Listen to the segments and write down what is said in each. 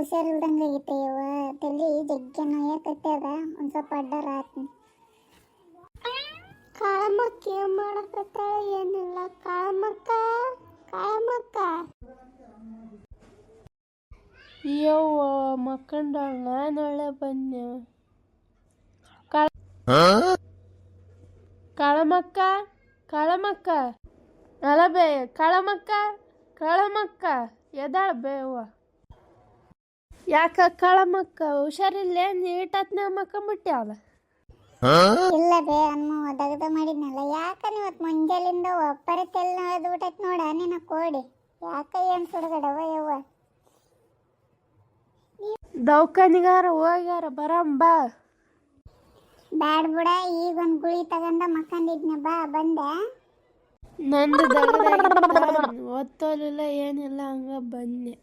ಹುಷಾರಿಲ್ದಂಗೆ ಆಗೈತೆ ಯವ್ವ. ತಲೆ ಜಗ್ಗೆ ನೋಯಕತ್ತದ ಒಂದು ಸ್ವಲ್ಪ ಅಡ್ಡಾರ ಆತ್ನಿ. ಕಾಳಮ್ಮಕ್ಕ ಏನು ಮಾಡಕತ್ತಾಳ? ಏನಿಲ್ಲ. ಕಾಳಮ್ಮಕ್ಕ ಕಾಳಮ್ಮಕ್ಕ ಯವ್ವ ಮಕ್ಕಂಡಾಳ ನಾನು ಬಂದೆ. ಕಳಮಕ್ಕ ಕಾಳ ಕಾಳಮಕ್ಕ ಕಾಳಮಕ್ಕ. ಅಲ್ಲ ಬೇ ಕಾಳಮಕ್ಕ ಕಾಳಮಕ್ಕ. ಎದಾಳ ಬೇವ ಯಾಕ ಕಳಮಕ್ಕ ಹುಷಾರಿಲ್ಲ ನೀಟತ್ನ ಮಕ್ಕಂಬಿಟ್ಟ್ಯಾಳ ಇಲ್ಲ ಬೇ ಅಮ್ಮ ದಗದ ಮಾಡಿದ್ನಲ್ಲ ಯಾಕ ಇವತ್ತು ಮುಂಜಾಲಿಂದ ಒಪ್ಪರೆ ತೆಲ್ ಬಿಟ್ಟೈತ್ ನೋಡ ನಿನ್ನ ಕೋಡಿ ಯಾಕ ಏನ್ ಸುಡಗಡವ ಯವ್ವ? ದವಾಖಾನಿಗಾರ ಹೋಗ್ಯಾರ ಬರಂ ಬಾ. ಬ್ಯಾಡ್ ಬಿಡ ಈಗ ಒಂದ್ ಗುಳಿ ತಗಂದ ಮಕ್ಕಂದಿದ್ನ ಬಾ ಬಂದೆ. ನಂದು ಓದ್ತೋಲಿಲ್ಲ ಏನಿಲ್ಲ ಹಂಗ ಬನ್ನಿ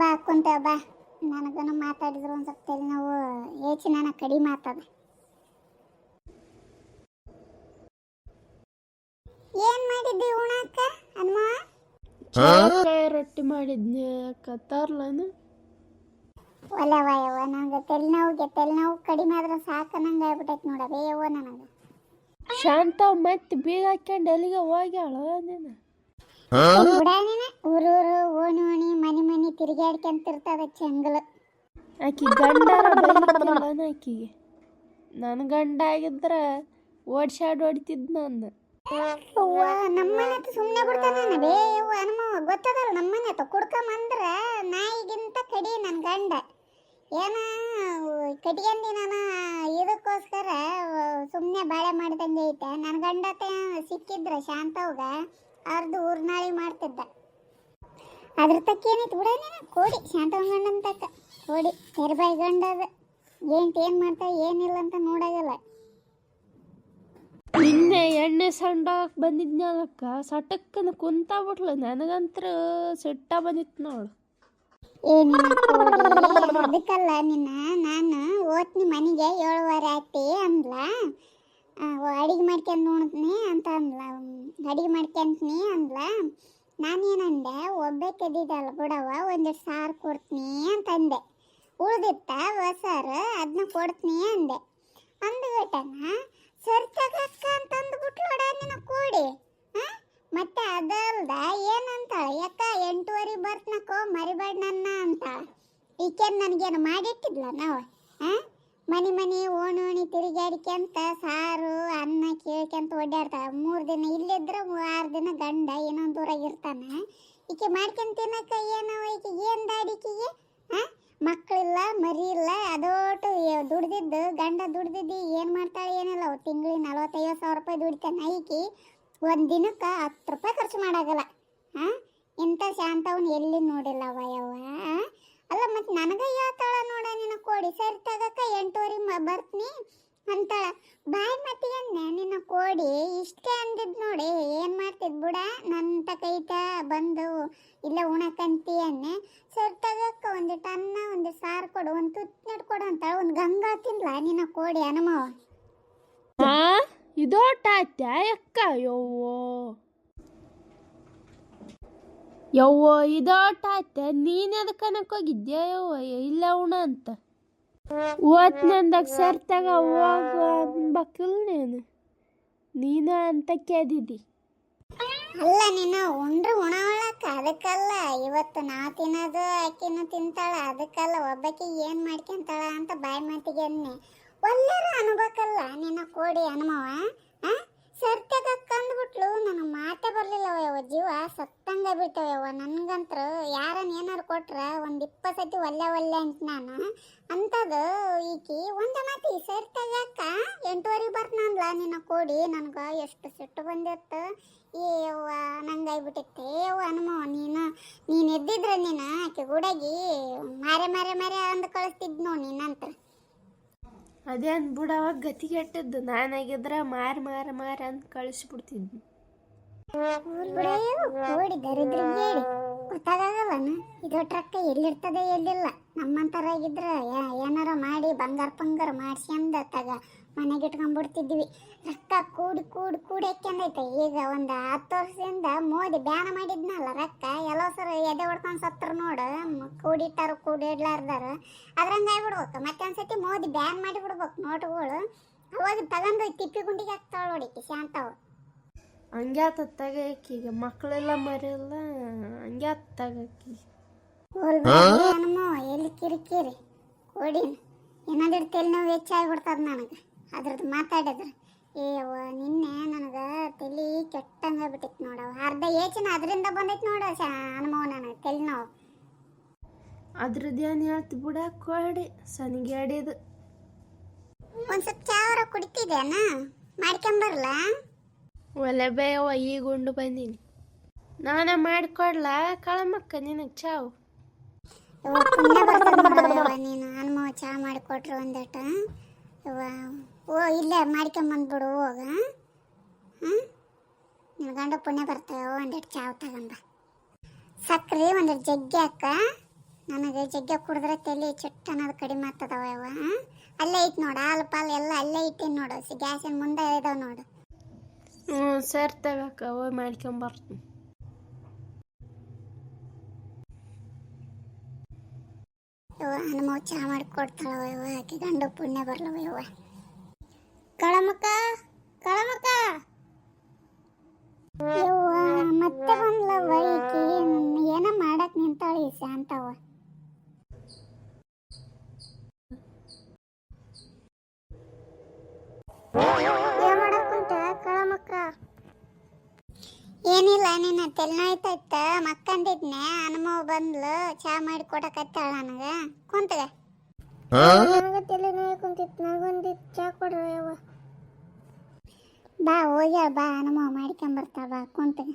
ಬಾ ಕುಂತ ಬಾ. ನನಗನು ಮಾತಾಡಿದ್ರು ಒಂದು ಸ್ವಲ್ಪ ತಲೆ ನಾವು ಯೋಚನೆ ಕಡಿಮೆ ಆತದ ಏನ್ ಮಾಡಿದ್ದಿ ಉಣಾಕ ಹನುಮ? ರೊಟ್ಟಿ ಮಾಡಿದ್ನಿ ಕತ್ತಾರ್ಲನು. ಒಲವ ಯವ್ವ ನನಗೆ ತೆಲ್ನೋವಿಗೆ ತಲೆನೋವು ಕಡಿಮೆ ಆದ್ರೆ ಸಾಕು ನಂಗೆ ಆಗ್ಬಿಟ್ಟೈತೆ ನೋಡವೇ ಯವ್ವ ನನಗೆ. ಶಾಂತ ಮತ್ತೆ ಬೀಗ ಹಾಕ್ಯಂಡು ಎಲ್ಲಿಗೆ ಹೋಗ್ಯಾಳ ನೀನು. ಬಿಡ ನೀನ ಊರೂರು ಓಣಿ ಓಣಿ ಮನಿ ಮನಿ ತಿರುಗಾಡ್ಕೊಂತಿರ್ತದ ಚಂಗಲ್ ಆಕಿ ಗಂಡ ಆಕಿಗೆ. ನನ್ನ ಗಂಡ ಆಗಿದ್ರ ಓಡ್ಸಾಡ್ ಹೊಡಿತಿದ್ ನಾನು. ಅವ್ವ ನಮ್ಮನೆ ಸುಮ್ಮನೆ ಬಿಡ್ತಾನ ಬೇ ಯವ್ವ ಹನುಮ ಗೊತ್ತದಲ್ಲ ನಮ್ಮನೆ ಕುಡ್ಕ ಕುಡ್ಕೊಂಬಂದ್ರ ನಾಯಿಗಿಂತ ಕಡಿ ನನ್ನ ಗಂಡ. ಏನ ಕಟ್ಕೊಂಡಿ ನಾನು ಇದಕ್ಕೋಸ್ಕರ ಸುಮ್ಮನೆ ಬಾಳೆ ಮಾಡ್ದಂಗೆ ಐತೆ. ನನ್ನ ಗಂಡತೆ ಸಿಕ್ಕಿದ್ರ ಶಾಂತವ್ಗ ಅರ್ಧ ಊರ್ನಾಳಿ ಮಾಡ್ತಿದ್ದ. ಅದ್ರ ತಕ್ಕ ಏನೈತಿ ಬಿಡ ನೀನು? ಕೋಡಿ ಶಾಂತವ್ ಗಂಡನ ತಕ್ಕ. ಕೋಡಿ ನಿರ್ಭಯ ಗಂಡ ಅದ ಏಂಟ್ ಏನು ಮಾಡ್ತಾ ಏನಿಲ್ಲ ಅಂತ ನೋಡಾಗಲ್ಲ. ನಿನ್ನೆ ಎಣ್ಣೆ ಸಂಡಾಕ್ ಬಂದಿದ್ನಲ್ಲಕ್ಕ ಸಟಕ್ಕನ ಕುಂತ ಬಿಟ್ಲು ನನಗಂತ್ರ ಸಿಟ್ಟ ಬಂದಿತ್ತು ನೋಡು. ಅದಕ್ಕಲ್ಲ ನಿನ್ನ ನಾನು ಓದ್ನಿ ಮನೆಗೆ ಏಳುವರೆ ಆಯ್ತಿ ಅಂದ್ಲ. ಅಡಿಗೆ ಮಾಡ್ಕೊಂಡು ನೋಡ್ತೀನಿ ಅಂತ ಅಂದ್ಲ. ಅಡಿಗೆ ಮಾಡ್ಕೊಂತೀನಿ ಅಂದ್ಲ. ನಾನೇನಂದೆ, ಒಬ್ಬೆ ತೆದಿದಲ್ಲ ಬಿಡವ ಒಂದು ಸಾರು ಕೊಡ್ತೀನಿ ಅಂತಂದೆ. ಉಳಿದಿತ್ತ ಸಾರು ಅದನ್ನ ಕೊಡ್ತೀನಿ ಅಂದೆ. ಅಂದ್ಬಿಟ್ಟನ ಸರಿ ತಗಕ್ಕ ಅಂತ ಅಂದ್ಬಿಟ್ಲು ನೋಡ ನಿನ್ನ ಕೂಡಿ? ಮತ್ತೆ ಅದಲ್ದ ಏನಂತಾಳ? ಯಾಕ, ಎಂಟುವರೆ ಬರ್ತನಕೋ ಮರಿಬೇಡ ನನ್ನ ಅಂತಾಳ. ಈಕೆ ನನಗೇನು ಮಾಡಿಟ್ಟಿದ್ಲ ನಾವು? ಆ? ಮನಿ ಮನೆ ಓಣೋಣಿ ಓಣಿ ತಿರುಗಾಡ್ಕೊಂತ ಸಾರು, ಅನ್ನ ಕೇಳ್ಕೊಂತ ಓಡಾಡ್ತಾಳ ಮೂರು ದಿನ ಇಲ್ಲಿದ್ರೆ ಆರು ದಿನ ಗಂಡ ಇನ್ನೊಂದು ಊರಾಗ ಇರ್ತಾನೆ. ಈಕೆ ಮಾಡ್ಕೊಂತ ತಿನ್ನಕ ಏನೋ ಈಕೆಗೆ ಏನು ದಾಡಿಕೆಗೆ? ಆ? ಮಕ್ಕಳಿಲ್ಲ ಮರಿ ಇಲ್ಲ ಅದೋಟು ದುಡ್ದಿದ್ದು, ಗಂಡ ದುಡ್ದಿದ್ದು ಏನು ಮಾಡ್ತಾಳೆ ಏನಿಲ್ಲ. ತಿಂಗಳಿಗೆ ನಲ್ವತ್ತೈವತ್ತು ಸಾವಿರ ರೂಪಾಯಿ ದುಡಿತಾನೆ. ಐಕಿ ಒಂದು ದಿನಕ್ಕೆ ಹತ್ತು ರೂಪಾಯಿ ಖರ್ಚು ಮಾಡಾಗಲ್ಲ. ಹಾಂ ಇಂಥ ಶಾಂತವನ್ನ ಎಲ್ಲಿ ನೋಡಿಲ್ಲ ಯವ್ವ ಅಲ್ಲ, ಮತ್ತು ನನಗೆ ಹೇಳ್ತಾಳ ನೋಡ, ನಿನ್ನ ಕೋಡಿ ಸರಿ ತಗಕ ಎಂಟುವರೆ ಬರ್ತೀನಿ ಅಂತಾಳ. ಬಾಯಿ ಅಂದೆ ನಿನ್ನ ಕೋಡಿ ಇಷ್ಟೇ ಅಂದಿದ್ ನೋಡಿ, ಏನು ಮಾಡ್ತಿದ್ ಬಿಡ? ನನ್ನ ತಕೈತ ಬಂದು ಇಲ್ಲ ಉಣಕಂತಿ ಅನ್ನೆ ಸರಿ ತಗಕ್ಕ ಒಂದು ಅನ್ನ ಒಂದು ಸಾರು ಕೊಡು, ಒಂದು ತುತ್ತು ಕೊಡು ಅಂತಾಳ. ಒಂದು ಗಂಗಾ ತಿನ್ಲ ನಿನ್ನ ಕೋಡಿ ಅನುಮವ ಇದೋಟ ಆಯ್ತಾ ಯಕ್ಕ ಯವ್ವೋ ಯವ್ವೋ ಇದೋಟ ಆಯ್ತ? ನೀನ್ ಅದಕ್ಕೆ ಹೋಗಿದ್ಯಾ ಯವ್ವ? ಇಲ್ಲ ಉಣ ಅಂತ. ಓದ್ನಂದಾಗ ಸರ್ತಾಗ ಹೋಗ ನೀನು. ನೀನ ಅಂತ ಕೇದಿದ್ದಿ ಅಲ್ಲ, ನೀನು ಉಂಡ್ರೆ ಉಣವಳಕ್ಕ? ಅದಕ್ಕಲ್ಲ, ಇವತ್ತು ನಾ ತಿನ್ನೋದು, ಆಕಿನೂ ತಿಂತಾಳ, ಅದಕ್ಕಲ್ಲ ಒಬ್ಬಾಕಿ ಏನ್ ಮಾಡ್ಕೊಂತಾಳ ಅಂತ ಬಾಯಿ ಮಾತಿಗೆ ಒಲ್ಲೆರ ಅನ್ಬೇಕಲ್ಲ, ನಿನ್ನ ಕೋಡಿ ಹನುಮವ ಆ ಸರ್ತ್ಯಾಗಕ್ಕ ಅಂದ್ಬಿಟ್ಲು ನನಗೆ ಮಾತೇ ಬರಲಿಲ್ಲ ಯವ್ವ ಜೀವ ಸತ್ತಂಗ ಬಿಟ್ಟವ್ಯವ ನನ್ಗಂತ್ರ ಯಾರನ್ನ ಏನಾರು ಕೊಟ್ರ ಒಂದು ಇಪ್ಪತ್ತು ಸತಿ ಒಲ್ಲೆ ಒಲ್ಲೆ ಅಂತ ನಾನು. ಅಂಥದ್ದು ಈಕಿ ಒಂದ ಮಾತಿ ಸೇರ್ತಾಗ ಎಂಟುವರೆ ಬರ್ತಾನಲ್ಲ ನಿನ್ನ ಕೋಡಿ, ನನಗೆ ಎಷ್ಟು ಸಿಟ್ಟು ಬಂದಿತ್ತು? ಏವ್ವ ಯವ್ವ ನಂಗಾಗ್ಬಿಟ್ಟಿತ್ತೆ ಯವ್ವ ಹನುಮವ ನೀನು ನೀನು ಎದ್ದಿದ್ರೆ ನೀನು, ಆಕೆ ಗುಡಗಿ ಮಾರೆ ಮಾರೆ ಮಾರೆ ಅಂದು ಕಳಿಸ್ತಿದ್ ನೋಡಿ ನೀನಂತ್ರ. ಅದೇನ್ ಬಿಡವ ಗತಿಗೆಟ್ಟದ್ದು. ನಾನಾಗಿದ್ರ ಮಾರು ಮಾರು ಮಾರು ಅಂತ ಕಳಿಸ್ಬಿಡ್ತಿದ್ನಿ. ಇದು ಟ್ರಕ್ ಎಲ್ಲಿರ್ತದೆ ಎಲ್ಲಿಲ್ಲ. ನಮ್ಮಂತರಾಗಿದ್ರ ಏನಾರ ಮಾಡಿ ಬಂಗಾರ ಪಂಗಾರ ಮಾಡಿಸ್ಕೊಂಡ ತಗ ಮನೆಗೆ ಇಟ್ಕೊಂಡ್ಬಿಡ್ತಿದ್ವಿ. ರೊಕ್ಕ ಕೂಡಿ ಕೂಡಿ ಕೂಡಿ ಹಾಕ್ಯಂದೈತೆ ಈಗ ಒಂದು ಹತ್ತು ವರ್ಷದಿಂದ ಮೋದಿ ಬ್ಯಾನ ಮಾಡಿದ್ನಲ್ಲ ರೊಕ್ಕ, ಎಲ್ಲೋ ಸರ್ ಎದೆ ಹೊಡ್ಕೊಂಡು ಸತ್ತರ್ ನೋಡು. ಕೂಡಿಟ್ಟಾರ ಕೂಡಿ ಇಡ್ಲಾರ್ದಾರ. ಅದ್ರಂಗ ಆಗ್ಬಿಡ್ಬೇಕು. ಮತ್ತೆ ಒಂದ್ಸತಿ ಮೋದಿ ಬ್ಯಾನ್ ಮಾಡಿಬಿಡ್ಬೇಕು ನೋಟುಗಳು. ಅವಾಗ ತಗೊಂಡು ತಿಪ್ಪಿ ಗುಂಡಿಗೆ ಹಾಕ್ತಾಳ ನೋಡಿ ಶಾಂತವು. ಹಂಗೆ ಆತ ತಗಕೀಗ ಮಕ್ಕಳೆಲ್ಲ ಮರೆಯಲ್ಲ ಹಂಗೆ ಆತ ತಗಕಿ ಏನಮ್ಮ ಎಲ್ಲಿ ಕಿರಿಕಿರಿ? ಕೊಡಿ. ಏನಾದ್ರು ತಲೆನೋವು ಹೆಚ್ಚಾಗ್ಬಿಡ್ತದ ನನಗೆ. ಅದ್ರದ್ದು ಮಾತಾಡಿದ್ರೆ. ಏ ಅವ್ವ ನಿನ್ನೆ ನನಗೆ ತಲೆ ಕೆಟ್ಟಂಗ ಬಿಟ್ಟಿತ್ತು ನೋಡವ ಅರ್ಧ ಏಚಿನ ಅದರಿಂದ ಬಂದೈತೆ ನೋಡ ಅನುಭವ ನನಗೆ ತಲೆನೋವು ಅದ್ರದ್ದು ಏನು ಹೇಳ್ತಿ ಬಿಡ ಕೊಡಿ. ಸನಿಗೆ ಅಡಿದು. ಒಂದು ಸ್ವಲ್ಪ ಚಾವರ ಕುಡಿತಿದ್ದೇನಾ ಮಾಡ್ಕೊಂಬರ್ಲ ಒಲೆ ಬೇವ ಈಗ ಉಂಡು ಬಂದೀನಿ. ನಾನು ಮಾಡಿಕೊಡ್ಲಾ? ಕಳಮಕ್ಕ, ನಿನಗೆ ಚಾವು. ನೀನು. ಅನುಭವ ಚಾ ಮಾಡಿಕೊಟ್ರು ಒಂದಟ ಓ, ಇಲ್ಲೇ ಮಾಡ್ಕೊಂಬಂದ್ಬಿಡು ಹೋಗ. ಹಾಂ ನಿನ್ನ ಗಂಡ ಪುಣ್ಯ ಬರ್ತಾವ ಒಂದೆರಡು ಚಾವ್ ತಗೊಂಬ. ಸಕ್ರೆ ಒಂದೆರಡು ಜಗ್ಗಿ ಹಾಕ. ನನಗೆ ಜಗ್ಗಿ ಕುಡಿದ್ರೆ ತಲೆ ಚುಟ್ಟ ಅನ್ನೋದು ಕಡಿಮೆ ಆಗ್ತದವ ಅಲ್ಲೇ ಐತೆ ನೋಡು, ಹಾಲು ಪಾಲು ಎಲ್ಲ ಅಲ್ಲೇ ಇಟ್ಟೀನಿ ನೋಡು. ಗ್ಯಾಸಿನ ಮುಂದೆ ಇದಾವೆ ನೋಡು. ಹ್ಞೂ ಸರಿ ತಗಕ್ಕ ಹೋಗಿ ಮಾಡ್ಕೊಂಬರ್ತೀನಿ ಯವ್ವ ಹನುಮ ಚಾ ಮಾಡಿಕೊಡ್ತಾಳವ ಯವ್ವ ಆಕೆ ಗಂಡು ಪುಣ್ಯ ಬರ್ಲವ ಯವ್ವ ಕಳಮಕ್ಕ ಕಳಮಕ್ಕ ಯವ್ವ ಮತ್ತೆ ಬಂದ್ಲವ್ವ ಈಕಿ ಏನ ಮಾಡಕ್ ನಿಂತಾಳಿ ಶಾಂತವ ಕಳಮಕ್ಕ ಏನಿಲ್ಲ ನಿನ್ನ ತೆಲ್ನೋಯ್ತೈತ ಮಕ್ಕಂದಿದ್ನೆ ಹನುಮ ಬಂದ್ಲು. ಚಾ ಮಾಡಿ ಕೊಡಕತ್ತಾಳ ನನಗ. ಕುಂತಗ ನನಗೆ ತಲೆ ನೋಯ್ ಕುಂತಿತ್ತು ನನಗೊಂದಿತ್ತು ಚಾ ಕೊಡ್ರಿ ಯವ್ವ ಬಾ ಹೋಗ್ಯಾಳ ಬಾ ಹನುಮ ಮಾಡ್ಕೊಂಬರ್ತಾಳ. ಬಾ ಕುಂತಗ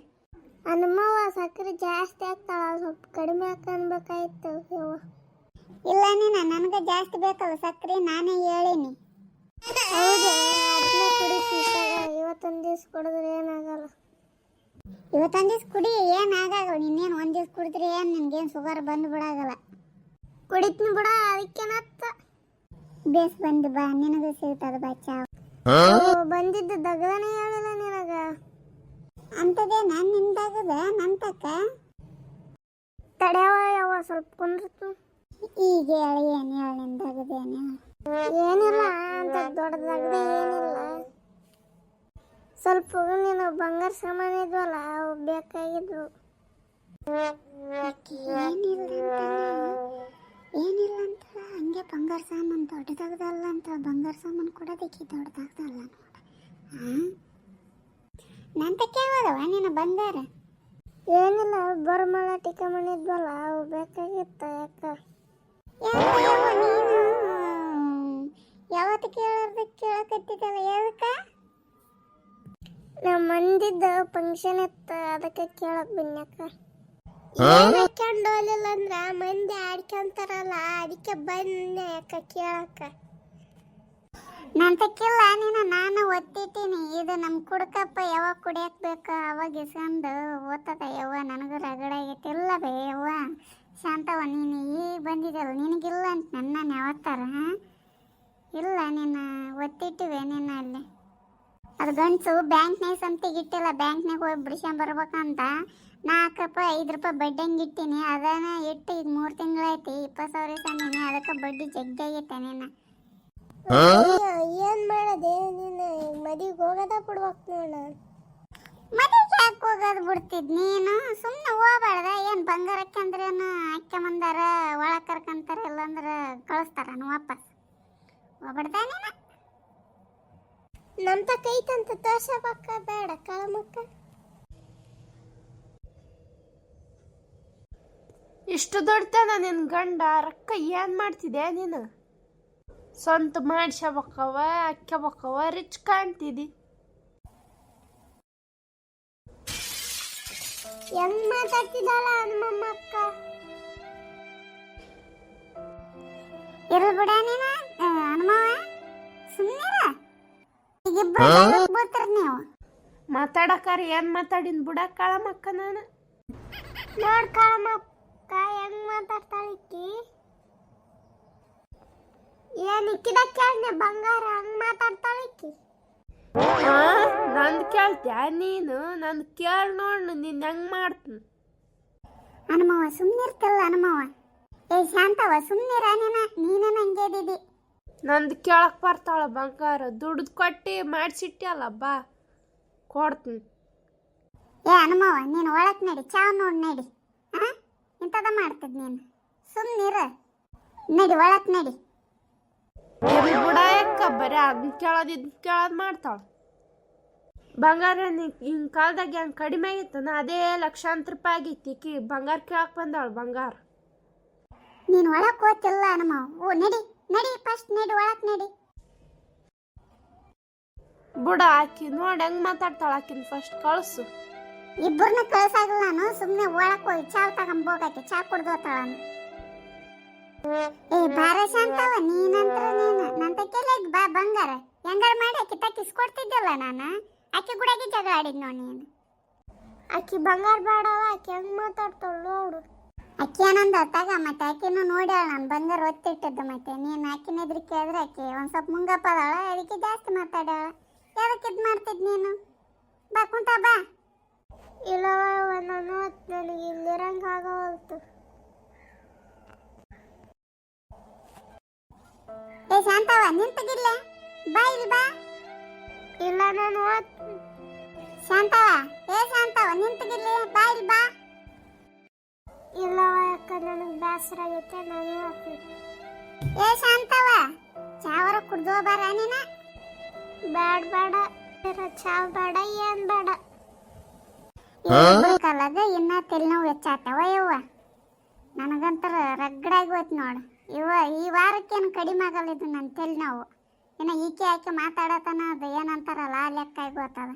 ಹನುಮವ್ವ ಸಕ್ಕರೆ ಜಾಸ್ತಿ ಆಗ್ತಾಳ ಸ್ವಲ್ಪ ಕಡಿಮೆ ಹಾಕನ್ಬೇಕಾಯ್ತು ಯವ್ವ ಇಲ್ಲ ನೀನ ನನಗೆ ಜಾಸ್ತಿ ಬೇಕಲ್ಲ ಸಕ್ಕರೆ ನಾನೇ ಹೇಳೀನಿ. ದಿವ್ಸ ಕುಡಿದ್ರೆ ಏನಾಗಲ್ಲ. ಇವತ್ತೊಂದು ದಿವ್ಸ ಕುಡಿ ಏನಾಗಲ್ಲ ನಿನ್ನೇನು ಒಂದು ದಿವ್ಸ ಕುಡಿದ್ರೆ ಏನು ನಿನಗೇನು ಶುಗರ್ ಬಂದು ಬಿಡಾಗಲ್ಲ. ಕುಡಿತೀನಿ ಬಿಡ ಅದಕ್ಕೇನತ್ತ ಬೇಸ್ ಬಂದು ಬಾ ನಿನಗೂ ಸಿಗ್ತದ ಬಾ ಚಾ. ಬಂದಿದ್ದು ದಗಲನೇ ಹೇಳಿಲ್ಲ ನಿನಗ. ಅಂತದೇ ನಾನು ನಿಂದಾಗದ ತಕ್ಕ? ತಡೆಯವ ಯಾವ ಸ್ವಲ್ಪ ಕುಂದ್ರತು. ಈಗ ಹೇಳಿ ಏನು ಹೇಳಿ ನಿಂದಾಗದೇನು ಏನಿಲ್ಲ ಅಂತ ದೊಡ್ಡದಾಗದೆ ಏನಿಲ್ಲ. ಸ್ವಲ್ಪ ನೀನು ಬಂಗಾರ ಸಾಮಾನು ಇದ್ವಲ್ಲ ಅವು ಬೇಕಾಗಿದ್ವು. ಏನಿಲ್ಲ ಏನಿಲ್ಲ ಅಂತ ಹಂಗೆ ಬಂಗಾರ ಸಾಮಾನು ದೊಡ್ಡದಾಗದಲ್ಲ ಅಂತ ಬಂಗಾರ ಸಾಮಾನು ಕೊಡೋದಕ್ಕೆ ದೊಡ್ಡದಾಗದಲ್ಲ ನೋಡ. ಹಾಂ ನಂತ ಕೇಳೋದವ ನೀನು ಬಂದಾರ ಏನಿಲ್ಲ ಬರಮಳ ಟಿಕೆ ಮನೆ ಇದ್ವಲ್ಲ ಅವು ಬೇಕಾಗಿತ್ತ ಯಾಕ? ಯಾವತ್ತು ಕೇಳೋದಕ್ಕೆ ಕೇಳಕತ್ತಿದ್ದಲ್ಲ ಯಾವಕ್ಕ ನಮ್ಮ ಮಂದಿದ್ದ ಫಂಕ್ಷನ್ ಇತ್ತ ಅದಕ್ಕೆ ಕೇಳಕ್ ಬನ್ಯಕ್ಕ ಹಾಕೊಂಡು ಹೋಗ್ಲಿಲ್ಲ ಅಂದ್ರ ಮಂದಿ ಆಡ್ಕೊಂತಾರಲ್ಲ ಅದಕ್ಕೆ ಬನ್ನಿ ಅಕ್ಕ ಕೇಳಕ್ಕ. ನಂತಕ್ಕಿಲ್ಲ ನೀನು ನಾನು ಒತ್ತಿಟ್ಟಿನಿ. ಇದು ನಮ್ಮ ಕುಡ್ಕಪ್ಪ ಯಾವಾಗ ಕುಡಿಯಕ್ ಬೇಕು ಅವಾಗ ಇಸ್ಕೊಂಡು ಓದ್ತದ ಯವ್ವ ನನಗೂ ರಗಡಾಗೈತಿ ಇಲ್ಲ ಬೇ ಯವ್ವ. ಶಾಂತವ ನೀನು ಈ ಬಂದಿದ್ದಲ್ಲ ನಿನಗಿಲ್ಲ ಅಂತ ನನ್ನ ಯಾವತ್ತಾರ ಇಲ್ಲ ನೀನು ಒತ್ತಿಟ್ಟಿವೆ ನೀನು ಅಲ್ಲಿ. ಅದು ಗಂಡಸು ಬ್ಯಾಂಕ್ನಾಗ ಸಂತಿಗೆ ಇಟ್ಟಿಲ್ಲ ಬ್ಯಾಂಕ್ನಾಗ ಹೋಗಿ ಬಿಡ್ಸ್ಕೊಂಡ್ ಬರ್ಬೇಕಂತ ನಾಲ್ಕು ರೂಪಾಯಿ ಐದು ರೂಪಾಯಿ ಬಡ್ಡಿ ಹಂಗೆ ಇಟ್ಟಿನಿ ಅದನ್ನ ಇಟ್ಟು ಈಗ ಮೂರು ತಿಂಗಳೈತಿ ಇಪ್ಪತ್ತು ಸಾವಿರ ಸಂದಿನಿ ಅದಕ್ಕೆ ಬಡ್ಡಿ ಜಗ್ಗಾಗೈತೆ ನೀನು ಏನ್ ಮಾಡೋದು ನೀನು? ಮದಿಗೆ ಹೋಗೋದ ಬಿಡ್ಬೇಕು ನೋಡ ಮದಿಗೆ ಯಾಕೆ ಹೋಗೋದು ಬಿಡ್ತಿದ್ ನೀನು? ಸುಮ್ಮನೆ ಹೋಗ್ಬಾರ್ದ ಏನು ಬಂಗಾರಕ್ಕೆ ಅಂದ್ರೇನು ಅಕ್ಕೆ ಮಂದಾರ ಒಳಗೆ ಕರ್ಕಂತಾರ ಇಲ್ಲಾಂದ್ರೆ ಕಳಿಸ್ತಾರ ವಾಪಸ್? ಹೋಗ್ಬಿಡ್ತಾ ನೀನು? ನಮ್ಮ ತಕ್ಕ ಐತಂತ ತೋರ್ಸಬಕ್ಕ ಬೇಡ ಕಳಮಕ್ಕ. ಇಷ್ಟು ದೊಡ್ಡತನ ನಿನ್ನ ಗಂಡ ರೊಕ್ಕ ಏನು ಮಾಡ್ತಿದ್ದೆ ನೀನು? ಸ್ವಂತ ಮಾಡಿಸಬೇಕವ ಅಕ್ಕೋಬೇಕವ ರಿಚ್ ಕಾಣ್ತಿದ್ದಿ ಹೆಂಗ್ ಮಾತಾಡ್ತಿದ್ದಾಳ ನಮ್ಮಮ್ಮ ಅಕ್ಕ ನೀನ ಹನುಮವ ಸುಮ್ಮನೆ ನೀವು. ಮಾತಾಡಕ್ಕಾರ ಮಾತಾಡಿನ್ ಮಾತಾಡಿನ? ಬಿಡ ಕಳಮಕ್ಕ ನಾನು. ನೋಡ್ ಕಾಳಮಕ್ಕ ಹೆಂಗ್ ಇಕ್ಕಿ ಏನ್ ಇಕ್ಕಿದ ಕೇಳ್ನೆ ಬಂಗಾರ ಹಂಗ್ ಮಾತಾಡ್ತಾಳೆ ಇಕ್ಕಿ ಹಾ ನಂದು ಕೇಳ್ತ್ಯಾ ನೀನು? ನಂದು ಕೇಳಿ ನೋಡು ನೀನು ಹೆಂಗೆ ಮಾಡ್ತೀನಿ ಹನುಮವ್ವ ಸುಮ್ಮನಿರ್ತಲ್ಲ ಅನುಮವ. ಏ ಶಾಂತವ ಸುಮ್ಮನಿರ ನೀನ ನೀನ ನಂಗೆ ಇದ್ದಿದ್ದಿ ನಂದು ಕೇಳಕ್ ಬರ್ತಾಳ ಬಂಗಾರ. ದುಡ್ದು ಕೊಟ್ಟು ಮಾಡಿಸಿಟ್ಯಲ್ಲ ಬಾ. ಕೊಡ್ತೀನಿ. ಏ ಹನುಮವ್ವ ನೀನು ಒಳಕ್ ನಡಿ ಚಾವ್ ನೋಡಿ ನಡಿ. ಹಾಂ ಇಂಥದ ಮಾಡ್ತದ ನೀನು. ಸುಮ್ಮನಿರ ನಡಿ ಒಳಕ್ ನಡಿ. ಇರ್ಲಿ ಬಿಡ ಯಾಕ ಬರೀ? ಅದನ್ನ ಕೇಳೋದು ಇದನ್ನ ಕೇಳೋದು ಮಾಡ್ತಾಳ. ಬಂಗಾರ ನೀ ಹಿಂಗೆ ಕಾಲ್ದಾಗ ಹೆಂಗೆ ಕಡಿಮೆ ಆಗಿತ್ತನ ಅದೇ ಲಕ್ಷಾಂತರ ರೂಪಾಯಿ ಆಗೈತಿ ಈಕಿ. ಬಂಗಾರ ಕೇಳಕ್ ಬಂದಾಳ ಬಂಗಾರ. ನೀನು ಒಳಕ್ ಹೋತಿಲ್ಲ ಹನುಮವ್ವ ಓ ನಡಿ. ನಡಿ ಫಸ್ಟ್ ನಡಿ ಒಳಕ್ ನಡಿ. ಬುಡ ಆಕಿ ನೋಡಿ ಹೆಂಗೆ ಮಾತಾಡ್ತಾಳ ಆಕಿನ ಫಸ್ಟ್ ಕಳ್ಸು. ಇಬ್ಬರನ್ನ ಕಳ್ಸಾಗಲ್ಲ ನಾನು ಸುಮ್ಮನೆ ಒಳಕ್ ಹೋಗಿ ಚಾ ತಗೊಂಬೋಗಕ್ಕೆ ಚಾ ಕುಡ್ದು ಹೋತಾಳ ಏ ಬಾರ ಶಾಂತವ ನೀನಂತ್ರ ನೀನು. ನನ್ನ ತಕ್ಕೆಲ್ಲ ಬಾ ಬಂಗಾರ. ಹೆಂಗಾರ ಮಾಡಿ ಆಕಿ ತಕ್ಕಿಸ್ಕೊಡ್ತಿದ್ದಲ್ಲ ನಾನು? ಆಕಿ ಗುಡಾಗಿ ಜಗಳ ಆಡಿದ್ ನೋಡಿ ನೀನು. ಆಕಿ ಬಂಗಾರ ಬೇಡವ ಆಕಿ ಹೆಂಗ್ ಮಾತಾಡ್ತಾಳ ನೋಡು. ಅಕ್ಕಿ ಏನಂದ ತಗ ಮತ್ತೆ ಆಕಿನೂ ನೋಡ್ಯಾಳ ನಾನು ಬಂಗಾರ ಒತ್ತಿಟ್ಟದ್ದು ಮತ್ತೆ. ನೀನು ಆಕಿನ ಎದ್ರಿ ಕೇಳಿದ್ರೆ ಆಕಿ ಒಂದು ಸ್ವಲ್ಪ ಮುಂಗಪ್ಪ ಅದಕ್ಕೆ ಜಾಸ್ತಿ ಮಾತಾಡ್ಯಾಳ. ಯಾವ್ದಕ್ಕೆ ಇದು ಮಾಡ್ತಿದ್ ನೀನು? ಬಾ, ಕುಂತ ಬಾ. ಇಲ್ಲವ ನಾನು ನನಗೆ ಏ ಶಾಂತವ ಬಾ, ಇಲ್ಲಿ ಬಾ. ಇಲ್ಲ, ನಾನು ಶಾಂತವ ಏ ಶಾಂತವ ನಿಂತಗಿಲ್ಲ ಬಾ, ಇಲ್ಲಿ ಬಾ. ಇಲ್ಲವ ಅಕ್ಕ ನನಗೆ ಬೇಸರ ಆಗೈತೆ ನಾನು ಏ ಶಾಂತವ ಚಾವರ ಕುಡ್ದು ಬಾರ ನೀನ? ಬೇಡ ಬೇಡ ಚಾವ್ ಬೇಡ ಏನ್ ಬೇಡ. ಕಲದ ಇನ್ನ ತಲೆನೋವು ನೋವು ಹೆಚ್ಚಾತವ ಯವ್ವ. ನನಗಂತರ ರಗ್ಡಾಗಿ ಹೋಯ್ತು ನೋಡು. ಇವ ಈ ವಾರಕ್ಕೇನು ಕಡಿಮೆ ಆಗಲ್ಲ ಇದು ನನ್ನ ತಲೆನೋವು ನೋವು. ಇನ್ನು ಈಕೆ ಆಕೆ ಮಾತಾಡತನ ಅದು ಏನಂತಾರಲ್ಲ ಆ ಲೆಕ್ಕ ಆಗಿ ಗೊತ್ತದ.